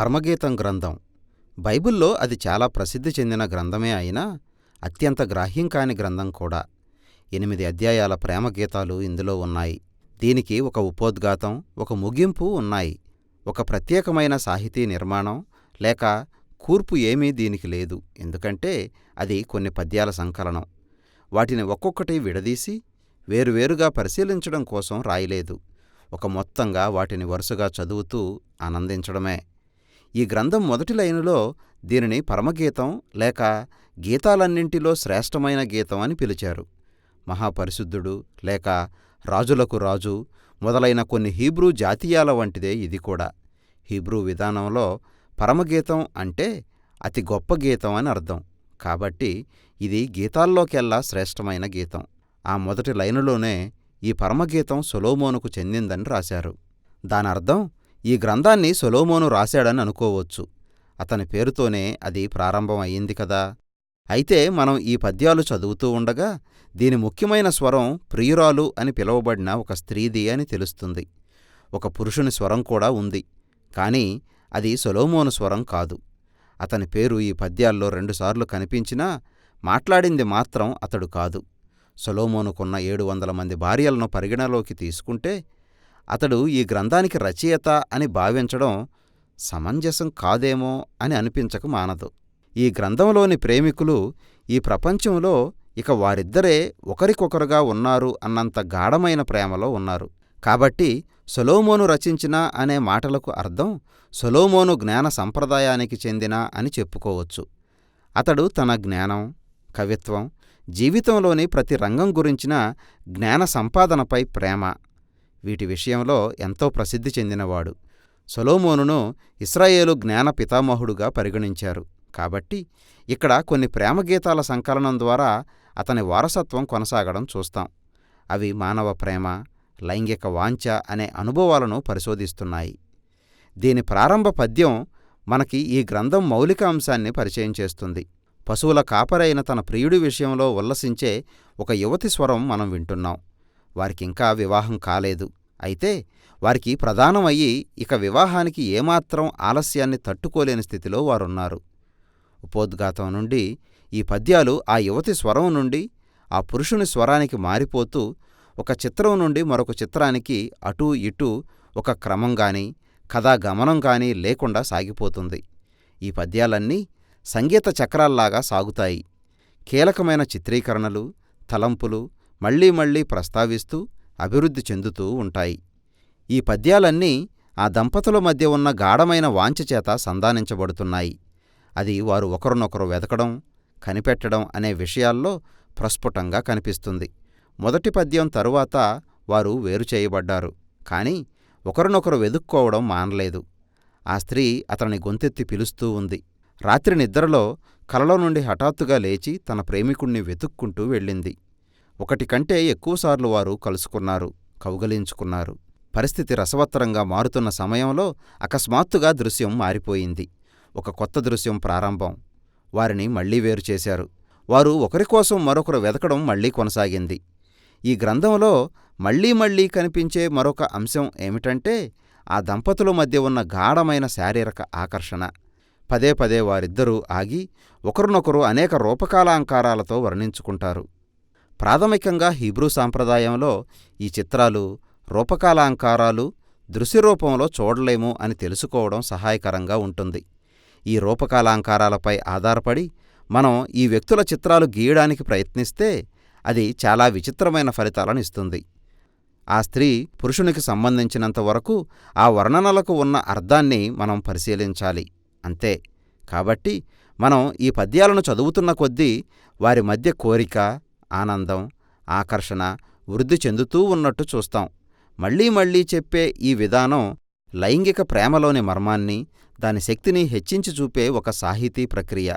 పరమగీతం గ్రంథం. బైబిల్లో అది చాలా ప్రసిద్ధి చెందిన గ్రంథమే అయినా అత్యంత గ్రాహ్యం కాని గ్రంథం కూడా. ఎనిమిది అధ్యాయాల ప్రేమ గీతాలు ఇందులో ఉన్నాయి. దీనికి ఒక ఉపోద్ఘాతం ఒక ముగింపు ఉన్నాయి. ఒక ప్రత్యేకమైన సాహితీ నిర్మాణం లేక కూర్పు ఏమీ దీనికి లేదు. ఎందుకంటే అది కొన్ని పద్యాల సంకలనం. వాటిని ఒక్కొక్కటి విడదీసి వేరువేరుగా పరిశీలించడం కోసం రాయలేదు. ఒక మొత్తంగా వాటిని వరుసగా చదువుతూ ఆనందించడమే. ఈ గ్రంథం మొదటి లైనులో దీనిని పరమగీతం లేక గీతాలన్నింటిలో శ్రేష్టమైన గీతం అని పిలిచారు. మహాపరిశుద్ధుడు లేక రాజులకు రాజు మొదలైన కొన్ని హీబ్రూ జాతీయాల వంటిదే ఇది కూడా. హీబ్రూ విధానంలో పరమగీతం అంటే అతి గొప్ప గీతం అని అర్థం. కాబట్టి ఇది గీతాల్లోకెల్లా శ్రేష్టమైన గీతం. ఆ మొదటి లైనులోనే ఈ పరమగీతం సొలోమోనుకు చెందిందని రాశారు. దానర్థం ఈ గ్రంథాన్ని సొలోమోను రాశాడని అనుకోవచ్చు. అతని పేరుతోనే అది ప్రారంభం అయింది కదా. అయితే మనం ఈ పద్యాలు చదువుతూ ఉండగా దీని ముఖ్యమైన స్వరం ప్రియురాలు అని పిలువబడిన ఒక స్త్రీది అని తెలుస్తుంది. ఒక పురుషుని స్వరం కూడా ఉంది. కాని అది సొలోమోను స్వరం కాదు. అతని పేరు ఈ పద్యాల్లో రెండుసార్లు కనిపించినా మాట్లాడింది మాత్రం అతడు కాదు. సొలోమోనుకున్న ఏడు వందల మంది భార్యలను పరిగణలోకి తీసుకుంటే అతడు ఈ గ్రంథానికి రచయిత అని భావించడం సమంజసం కాదేమో అని అనిపించక మానదు. ఈ గ్రంథంలోని ప్రేమికులు ఈ ప్రపంచంలో ఇక వారిద్దరే ఒకరికొకరుగా ఉన్నారు అన్నంత గాఢమైన ప్రేమలో ఉన్నారు. కాబట్టి సొలోమోను రచించిన అనే మాటలకు అర్థం సొలోమోను జ్ఞాన సంప్రదాయానికి చెందిన అని చెప్పుకోవచ్చు. అతడు తన జ్ఞానం కవిత్వం జీవితంలోని ప్రతి రంగం గురించిన జ్ఞాన సంపాదనపై ప్రేమ వీటి విషయంలో ఎంతో ప్రసిద్ధి చెందినవాడు. సొలోమోనును ఇస్రాయేలు జ్ఞాన పితామహుడుగా పరిగణించారు. కాబట్టి ఇక్కడ కొన్ని ప్రేమగీతాల సంకలనం ద్వారా అతని వారసత్వం కొనసాగడం చూస్తాం. అవి మానవ ప్రేమ లైంగిక వాంఛ అనే అనుభవాలను పరిశోధిస్తున్నాయి. దీని ప్రారంభ పద్యం మనకి ఈ గ్రంథం మౌలిక అంశాన్ని పరిచయం చేస్తుంది. పశువుల కాపరైన తన ప్రియుడి విషయంలో ఉల్లసించే ఒక యువతి స్వరం మనం వింటున్నాం. వారికింకా వివాహం కాలేదు. అయితే వారికి ప్రధానమయ్యి ఇక వివాహానికి ఏమాత్రం ఆలస్యాన్ని తట్టుకోలేని స్థితిలో వారున్నారు. ఉపోద్ఘాతం నుండి ఈ పద్యాలు ఆ యువతి స్వరం నుండి ఆ పురుషుని స్వరానికి మారిపోతూ ఒక చిత్రం నుండి మరొక చిత్రానికి అటూ ఇటూ ఒక క్రమం గాని కథాగమనం గాని లేకుండా సాగిపోతుంది. ఈ పద్యాలన్నీ సంగీత చక్రాల్లాగా సాగుతాయి. కీలకమైన చిత్రీకరణలు తలంపులు మళ్ళీ మళ్ళీ ప్రస్తావిస్తూ అభివృద్ధి చెందుతూ ఉంటాయి. ఈ పద్యాలన్నీ ఆ దంపతుల మధ్య ఉన్న గాఢమైన వాంచచేత సంధానించబడుతున్నాయి. అది వారు ఒకరినొకరు వెతకడం కనిపెట్టడం అనే విషయాల్లో ప్రస్ఫుటంగా కనిపిస్తుంది. మొదటి పద్యం తరువాత వారు వేరు చేయబడ్డారు కాని ఒకరినొకరు వెదుక్కోవడం మానలేదు. ఆ స్త్రీ అతని గొంతెత్తి పిలుస్తూ ఉంది. రాత్రి నిద్రలో కలలో నుండి హఠాత్తుగా లేచి తన ప్రేమికుణ్ణి వెతుక్కుంటూ వెళ్ళింది. ఒకటి కంటే ఎక్కువసార్లు వారు కలుసుకున్నారు కౌగలించుకున్నారు. పరిస్థితి రసవత్తరంగా మారుతున్న సమయంలో అకస్మాత్తుగా దృశ్యం మారిపోయింది. ఒక కొత్త దృశ్యం ప్రారంభం. వారిని మళ్ళీ వేరు చేశారు. వారు ఒకరికోసం మరొకరు వెతకడం మళ్ళీ కొనసాగింది. ఈ గ్రంథంలో మళ్ళీ మళ్ళీ కనిపించే మరొక అంశం ఏమిటంటే ఆ దంపతుల మధ్య ఉన్న గాఢమైన శారీరక ఆకర్షణ. పదే పదే వారిద్దరూ ఆగి ఒకరినొకరు అనేక రూపకాలాంకారాలతో వర్ణించుకుంటారు. ప్రాథమికంగా హీబ్రూ సాంప్రదాయంలో ఈ చిత్రాలు రూపకాలాంకారాలు దృశ్యరూపంలో చూడలేము అని తెలుసుకోవడం సహాయకరంగా ఉంటుంది. ఈ రూపకాలాంకారాలపై ఆధారపడి మనం ఈ వ్యక్తుల చిత్రాలు గీయడానికి ప్రయత్నిస్తే అది చాలా విచిత్రమైన ఫలితాలను ఇస్తుంది. ఆ స్త్రీ పురుషునికి సంబంధించినంత వరకు ఆ వర్ణనలకు ఉన్న అర్థాన్ని మనం పరిశీలించాలి. అంతే. కాబట్టి మనం ఈ పద్యాలను చదువుతున్న కొద్దీ వారి మధ్య కోరిక ఆనందం ఆకర్షణ వృద్ధి చెందుతూ ఉన్నట్టు చూస్తాం. మళ్ళీ మళ్ళీ చెప్పే ఈ విధానం లైంగిక ప్రేమలోని మర్మాన్ని దాని శక్తిని హెచ్చించి చూపే ఒక సాహితీ ప్రక్రియ.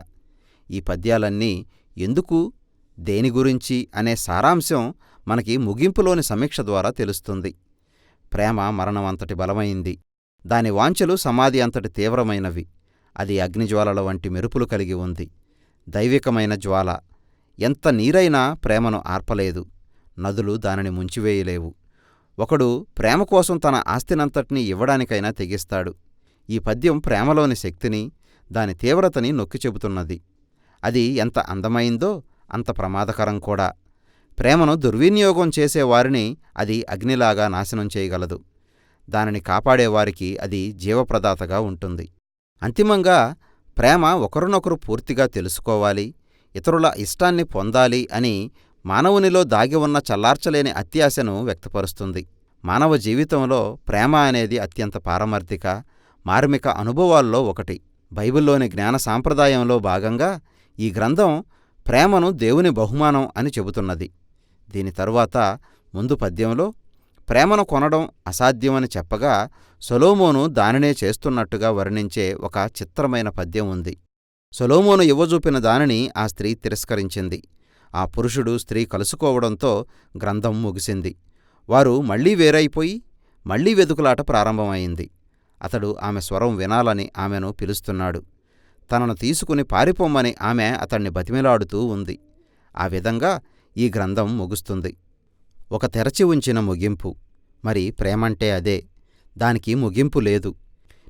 ఈ పద్యాలన్నీ ఎందుకు దేని గురించి అనే సారాంశం మనకి ముగింపులోని సమీక్ష ద్వారా తెలుస్తుంది. ప్రేమ మరణం అంతటి బలమైంది. దాని వాంఛలు సమాధి అంతటి తీవ్రమైనవి. అది అగ్నిజ్వాలల వంటి మెరుపులు కలిగి ఉంది. దైవికమైన జ్వాల ఎంత నీరైనా ప్రేమను ఆర్పలేదు. నదులు దానిని ముంచివేయలేవు. ఒకడు ప్రేమ కోసం తన ఆస్తినంతటినీ ఇవ్వడానికైనా తెగిస్తాడు. ఈ పద్యం ప్రేమలోని శక్తిని దాని తీవ్రతని నొక్కి చెబుతున్నది. అది ఎంత అందమైందో అంత ప్రమాదకరం కూడా. ప్రేమను దుర్వినియోగం చేసేవారిని అది అగ్నిలాగా నాశనం చేయగలదు. దానిని కాపాడేవారికి అది జీవప్రదాతగా ఉంటుంది. అంతిమంగా ప్రేమ ఒకరినొకరు పూర్తిగా తెలుసుకోవాలి. ఇతరుల ఇష్టాన్ని పొందాలి అని మానవునిలో దాగి ఉన్న చల్లార్చలేని అత్యాశను వ్యక్తపరుస్తుంది. మానవ జీవితంలో ప్రేమ అనేది అత్యంత పారమార్థిక మార్మిక అనుభవాల్లో ఒకటి. బైబిల్లోని జ్ఞాన సాంప్రదాయంలో భాగంగా ఈ గ్రంథం ప్రేమను దేవుని బహుమానం అని చెబుతున్నది. దీని తరువాత ముందు పద్యంలో ప్రేమను కొనడం అసాధ్యమని చెప్పగా సొలోమోను దానినే చేస్తున్నట్టుగా వర్ణించే ఒక చిత్రమైన పద్యం ఉంది. సొలోమోను ఇవ్వజూపిన దానిని ఆ స్త్రీ తిరస్కరించింది. ఆ పురుషుడు స్త్రీ కలుసుకోవడంతో గ్రంథం ముగిసింది. వారు మళ్ళీ వేరైపోయి మళ్ళీ వెతుకులాట ప్రారంభమైంది. అతడు ఆమె స్వరం వినాలని ఆమెను పిలుస్తున్నాడు. తనను తీసుకుని పారిపోమ్మని ఆమె అతణ్ణి బతిమిలాడుతూ ఉంది. ఆ విధంగా ఈ గ్రంథం ముగుస్తుంది. ఒక తెరచి ఉంచిన ముగింపు. మరి ప్రేమంటే అదే. దానికి ముగింపు లేదు.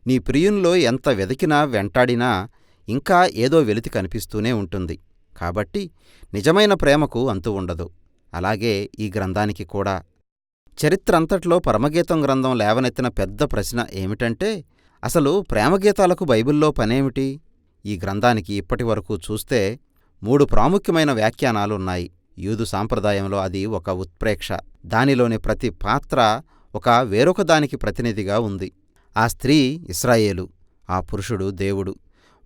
నీ ప్రియునిలో ఎంత వెతికినా వెంటాడినా ఇంకా ఏదో వెలితి కనిపిస్తూనే ఉంటుంది. కాబట్టి నిజమైన ప్రేమకు అంతు ఉండదు. అలాగే ఈ గ్రంథానికి కూడా. చరిత్రంతట్లో పరమగీతం గ్రంథం లేవనెత్తిన పెద్ద ప్రశ్న ఏమిటంటే అసలు ప్రేమగీతాలకు బైబిల్లో పనేమిటి? ఈ గ్రంథానికి ఇప్పటి వరకు చూస్తే మూడు ప్రాముఖ్యమైన వ్యాఖ్యానాలున్నాయి. యూదు సాంప్రదాయంలో అది ఒక ఉత్ప్రేక్ష. దానిలోని ప్రతి పాత్ర ఒక వేరొకదానికి ప్రతినిధిగా ఉంది. ఆ స్త్రీ ఇస్రాయేలు ఆ పురుషుడు దేవుడు.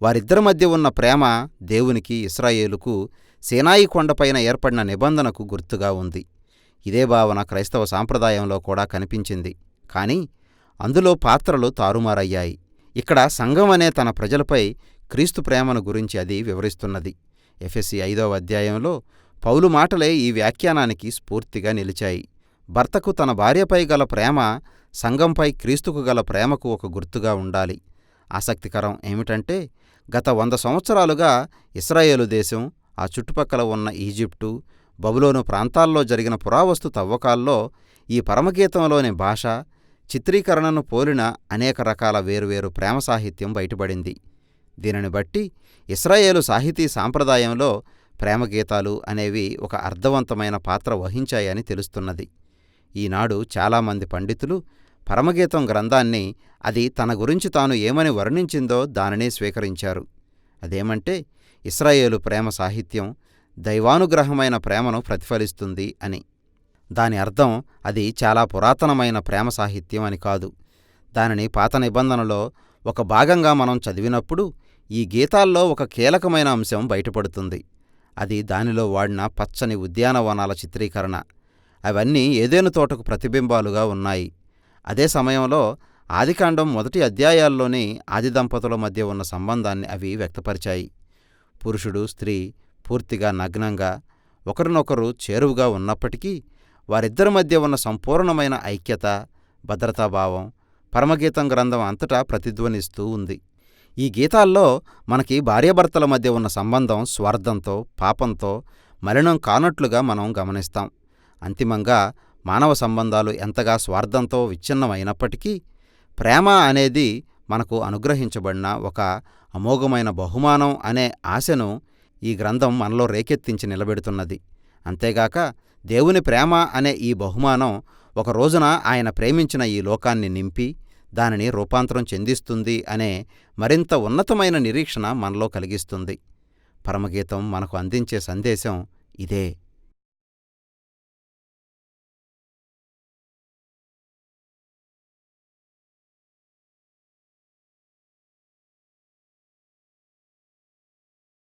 వారిద్దరి మధ్య ఉన్న ప్రేమ దేవునికి ఇస్రాయేలుకు సేనాయికొండపైన ఏర్పడిన నిబంధనకు గుర్తుగా ఉంది. ఇదే భావన క్రైస్తవ సాంప్రదాయంలో కూడా కనిపించింది. కాని అందులో పాత్రలు తారుమారయ్యాయి. ఇక్కడ సంఘం అనే తన ప్రజలపై క్రీస్తు ప్రేమను గురించి అది వివరిస్తున్నది. ఎఫ్ఎస్సి ఐదవ అధ్యాయంలో పౌలు మాటలే ఈ వ్యాఖ్యానానికి స్ఫూర్తిగా నిలిచాయి. భర్తకు తన భార్యపై గల ప్రేమ సంఘంపై క్రీస్తుకు గల ప్రేమకు ఒక గుర్తుగా ఉండాలి. ఆసక్తికరం ఏమిటంటే గత వంద సంవత్సరాలుగా ఇస్రాయేలు దేశం ఆ చుట్టుపక్కల ఉన్న ఈజిప్టు బబులోను ప్రాంతాల్లో జరిగిన పురావస్తు తవ్వకాల్లో ఈ పరమగీతంలోని భాష చిత్రీకరణను పోలిన అనేక రకాల వేరువేరు ప్రేమ సాహిత్యం బయటపడింది. దీనిని బట్టి ఇస్రాయేలు సాహితీ సాంప్రదాయంలో ప్రేమగీతాలు అనేవి ఒక అర్థవంతమైన పాత్ర వహించాయని తెలుస్తున్నది. ఈనాడు చాలామంది పండితులు పరమగీతం గ్రంథాన్ని అది తన గురించి తాను ఏమని వర్ణించిందో దానినే స్వీకరించారు. అదేమంటే ఇస్రాయేలు ప్రేమ సాహిత్యం దైవానుగ్రహమైన ప్రేమను ప్రతిఫలిస్తుంది అని. దాని అర్థం అది చాలా పురాతనమైన ప్రేమ సాహిత్యం అని కాదు. దానిని పాత నిబంధనలో ఒక భాగంగా మనం చదివినప్పుడు ఈ గీతాల్లో ఒక కీలకమైన అంశం బయటపడుతుంది. అది దానిలో వాడిన పచ్చని ఉద్యానవనాల చిత్రీకరణ. అవన్నీ ఏదేను తోటకు ప్రతిబింబాలుగా ఉన్నాయి. అదే సమయంలో ఆదికాండం మొదటి అధ్యాయాల్లోని ఆది దంపతుల మధ్య ఉన్న సంబంధాన్ని అవి వ్యక్తపరిచాయి. పురుషుడు స్త్రీ పూర్తిగా నగ్నంగా ఒకరినొకరు చేరువుగా ఉన్నప్పటికీ వారిద్దరి మధ్య ఉన్న సంపూర్ణమైన ఐక్యత భద్రతాభావం పరమగీతం గ్రంథం అంతటా ప్రతిధ్వనిస్తూ ఉంది. ఈ గీతాల్లో మనకి భార్యాభర్తల మధ్య ఉన్న సంబంధం స్వార్థంతో పాపంతో మలినం కానట్లుగా మనం గమనిస్తాం. అంతిమంగా మానవ సంబంధాలు ఎంతగా స్వార్థంతో విచ్ఛిన్నమైనప్పటికీ ప్రేమ అనేది మనకు అనుగ్రహించబడిన ఒక అమోఘమైన బహుమానం అనే ఆశను ఈ గ్రంథం మనలో రేకెత్తించి నిలబెడుతున్నది. అంతేగాక దేవుని ప్రేమ అనే ఈ బహుమానం ఒక రోజున ఆయన ప్రేమించిన ఈ లోకాన్ని నింపి దానిని రూపాంతరం చెందిస్తుంది అనే మరింత ఉన్నతమైన నిరీక్షణ మనలో కలిగిస్తుంది. పరమగీతం మనకు అందించే సందేశం ఇదే.